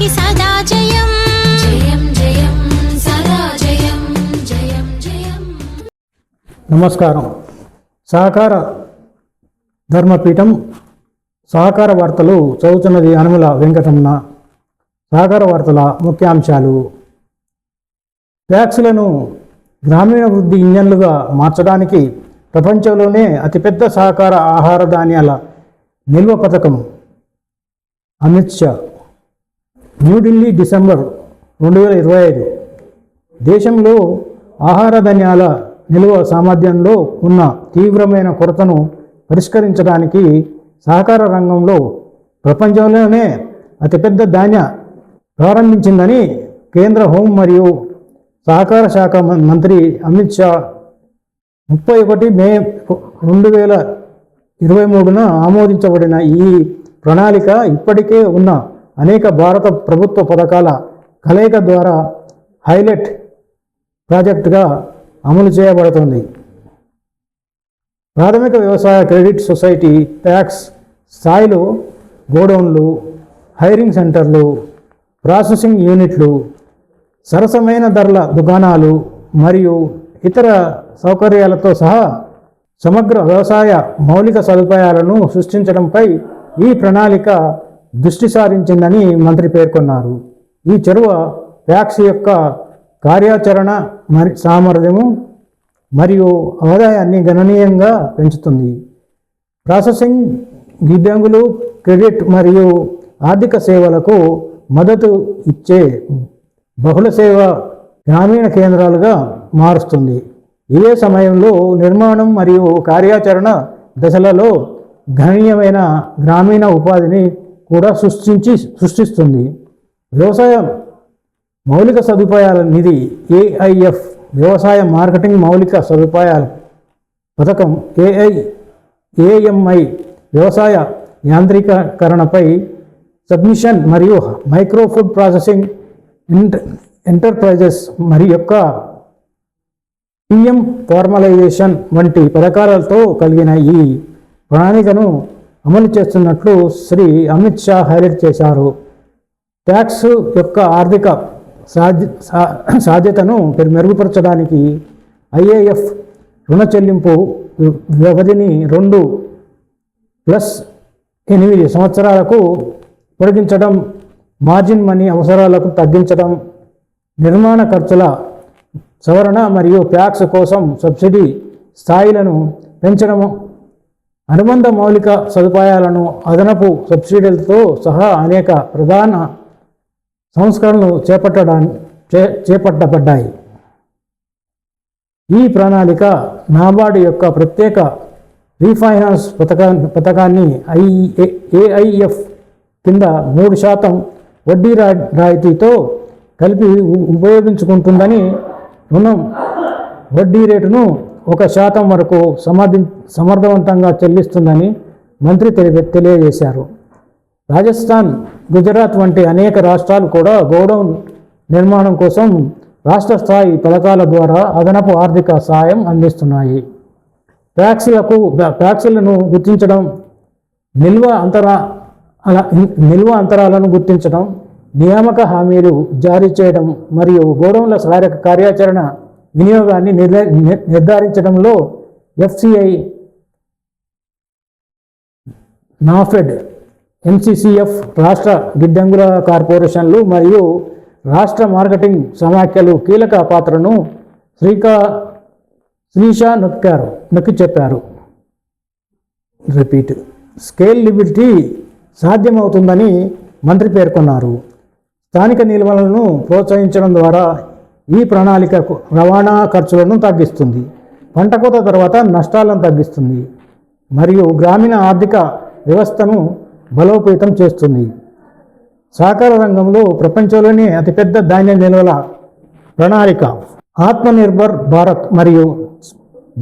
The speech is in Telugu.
మనకి సదా జయం. జయం జయం సదా జయం జయం జయం. నమస్కారం. సహకార ధర్మపీఠం సహకార వార్తలు చదువుతున్నది అనుముల వెంకటమ్మ. సహకార వార్తల ముఖ్యాంశాలు. ట్యాక్స్లను గ్రామీణ వృద్ధి ఇంజన్లుగా మార్చడానికి ప్రపంచంలోనే అతిపెద్ద సహకార ఆహార ధాన్యాల నిల్వ పథకం. అమిత్ షా. న్యూఢిల్లీ డిసెంబర్ రెండు వేల ఇరవై ఐదు. దేశంలో ఆహార ధాన్యాల నిల్వ సామర్థ్యంలో ఉన్న తీవ్రమైన కొరతను పరిష్కరించడానికి సహకార రంగంలో ప్రపంచంలోనే అతిపెద్ద ధాన్య ప్రారంభించిందని కేంద్ర హోం మరియు సహకార శాఖ మంత్రి అమిత్ షా ముప్పై ఒకటి మే రెండు వేల ఇరవై మూడున ఆమోదించబడిన ఈ ప్రణాళిక ఇప్పటికే ఉన్న అనేక భారత ప్రభుత్వ పథకాల కలయిక ద్వారా హైలైట్ ప్రాజెక్టుగా అమలు చేయబడుతుంది. ప్రాథమిక వ్యవసాయ క్రెడిట్ సొసైటీ ట్యాక్స్ స్థాయిలో గోడౌన్లు హైరింగ్ సెంటర్లు ప్రాసెసింగ్ యూనిట్లు సరసమైన ధరల దుకాణాలు మరియు ఇతర సౌకర్యాలతో సహా సమగ్ర వ్యవసాయ మౌలిక సదుపాయాలను సృష్టించడంపై ఈ ప్రణాళిక దృష్టి సారించిందని మంత్రి పేర్కొన్నారు. ఈ చొరవ ట్యాక్స్ యొక్క కార్యాచరణ మరి సామర్థ్యము మరియు ఆదాయాన్ని గణనీయంగా పెంచుతుంది. ప్రాసెసింగ్ గిడ్డంగులు క్రెడిట్ మరియు ఆర్థిక సేవలకు మద్దతు ఇచ్చే బహుళ సేవ గ్రామీణ కేంద్రాలుగా మారుస్తుంది. ఇదే సమయంలో నిర్మాణం మరియు కార్యాచరణ దశలలో గణనీయమైన గ్రామీణ ఉపాధిని కూడా సృష్టించి సృష్టిస్తుంది. వ్యవసాయం మౌలిక సదుపాయాల నిధి ఏఐఎఫ్ వ్యవసాయ మార్కెటింగ్ మౌలిక సదుపాయాల పథకం ఏఐ ఏఎంఐ వ్యవసాయ యాంత్రీకరణపై సబ్మిషన్ మరియు మైక్రో ఫుడ్ ప్రాసెసింగ్ ఎంటర్ప్రైజెస్ మరి యొక్క పిఎం ఫార్మలైజేషన్ వంటి పథకాలతో కలిగిన ఈ ప్రణాళికను అమలు చేస్తున్నట్లు శ్రీ అమిత్ షా హైలైట్ చేశారు. ట్యాక్స్ యొక్క ఆర్థిక సాధ్య సా- సాధ్యతను మెరుగుపరచడానికి ఐఏఎఫ్ రుణ చెల్లింపు వ్యవధిని రెండు ప్లస్ ఎనిమిది సంవత్సరాలకు పొడిగించడం మార్జిన్ మనీ అవసరాలకు తగ్గించడం నిర్మాణ ఖర్చుల సవరణ మరియు ట్యాక్స్ కోసం సబ్సిడీ స్థాయిలను పెంచడం అనుబంధ మౌలిక సదుపాయాలను అదనపు సబ్సిడీలతో సహా అనేక ప్రధాన సంస్కరణలు చేపట్టడా చే చేపట్టబడ్డాయి. ఈ ప్రణాళిక నాబార్డు యొక్క ప్రత్యేక రీఫైనాన్స్ పథకా పథకాన్ని ఐ ఏఐఎఫ్ కింద మూడు శాతం వడ్డీ రా రాయితీతో కలిపి ఉపయోగించుకుంటుందని రుణం వడ్డీ రేటును ఒక శాతం వరకు సమర్థి సమర్థవంతంగా చెల్లిస్తుందని మంత్రి తెలియ తెలియజేశారు. రాజస్థాన్ గుజరాత్ వంటి అనేక రాష్ట్రాలు కూడా గోడౌన్ నిర్మాణం కోసం రాష్ట్ర స్థాయి పథకాల ద్వారా అదనపు ఆర్థిక సాయం అందిస్తున్నాయి. ట్యాక్సీలకు ట్యాక్సీలను గుర్తించడం నిల్వ అంతరా అలా నిల్వ అంతరాలను గుర్తించడం నియామక హామీలు జారీ చేయడం మరియు గోడౌన్ల కార్య కార్యాచరణ వినియోగాన్ని నిర్ధ నిర్ధారించడంలో ఎఫ్సిఐ నాఫెడ్ ఎంసీసీఎఫ్ రాష్ట్ర గిడ్డంగుల కార్పొరేషన్లు మరియు రాష్ట్ర మార్కెటింగ్ సమాఖ్యలు కీలక పాత్రను శ్రీకా శ్రీషా నొక్కారు నొక్కి చెప్పారు. రిపీట్. స్కేల్ లిబిలిటీ సాధ్యమవుతుందని మంత్రి పేర్కొన్నారు. స్థానిక నిల్వలను ప్రోత్సహించడం ద్వారా ఈ ప్రణాళికకు రవాణా ఖర్చులను తగ్గిస్తుంది. పంట కోత తర్వాత నష్టాలను తగ్గిస్తుంది. మరియు గ్రామీణ ఆర్థిక వ్యవస్థను బలోపేతం చేస్తుంది. సహకార రంగంలో ప్రపంచంలోనే అతిపెద్ద ధాన్య నిల్వల ప్రణాళిక. ఆత్మనిర్భర్ భారత్ మరియు